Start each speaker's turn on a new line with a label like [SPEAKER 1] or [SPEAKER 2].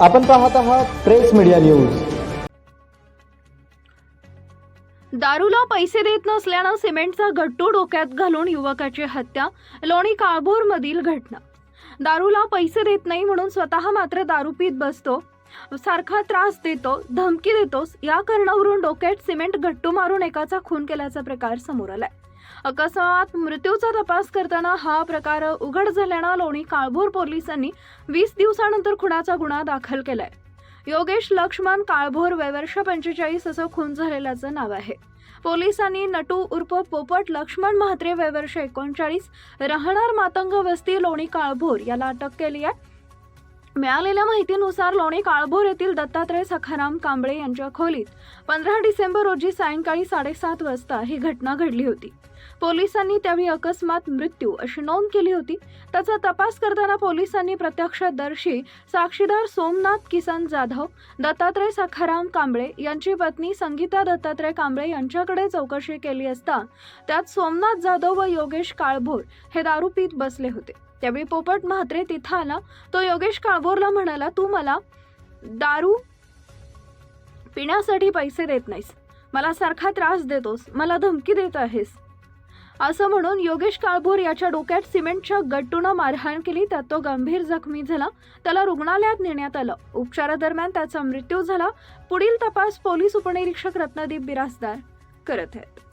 [SPEAKER 1] आपण पाहत आहात प्रेस मीडिया न्यूज.
[SPEAKER 2] दारूला पैसे देत नसल्यानं सिमेंटचा घट्टू डोक्यात घालून युवकाची हत्या लोणी काळभोर मधील घटना. दारूला पैसे देत नाही म्हणून स्वतः मात्र दारू पीत बसतो. सारखा त्रास देतो धमकी देतोस या कारणावरून डोक्यात सिमेंट घट्टू मारून एकाचा खून केल्याचा प्रकार समोर आलाय. अकस्मात मृत्यूचा तपास करताना हा प्रकार उघड झाल्यानं लोणी काळभोर पोलिसांनी वीस दिवसानंतर खुनाचा गुन्हा दाखल केलाय. योगेश लक्ष्मण काळभोर वयवर्ष पंचेचाळीस असं खून झालेल्याचं नाव आहे. पोलिसांनी नटू उर्फ पोपट लक्ष्मण म्हात्रे वयवर्ष एकोणचाळीस राहणार मातंग वस्ती लोणी काळभोर याला अटक केली आहे. मिळालेल्या माहितीनुसार लोणी काळभोर येथील दत्तात्रय सखाराम कांबळे यांच्या खोलीत पंधरा डिसेंबर रोजी सायंकाळी साडेसात वाजता ही घटना घडली होती. पोलिसांनी त्यावेळी अकस्मात मृत्यू अशी नोंद केली होती. त्याचा तपास करताना पोलिसांनी प्रत्यक्षदर्शी साक्षीदार सोमनाथ किसन जाधव दत्तात्रय सखाराम कांबळे यांची पत्नी संगीता दत्तात्रय कांबळे यांच्याकडे चौकशी केली असता त्यात सोमनाथ जाधव व योगेश काळभोर हे दारू पीत बसले होते. त्यावेळी पोपट म्हात्रे तिथं आला. तो योगेश काळभोरला म्हणाला तू मला दारू पिण्यासाठी पैसे देत नाहीस. मला सारखा त्रास देतोस. मला धमकी देत आहेस. असं म्हणून योगेश काळभोर याच्या डोक्यात सिमेंटच्या गट्टूनं मारहाण केली त्यात तो गंभीर जखमी झाला. त्याला रुग्णालयात नेण्यात आलं. उपचारादरम्यान त्याचा मृत्यू झाला. पुढील तपास पोलीस उपनिरीक्षक रत्नदीप बिरासदार करत आहेत.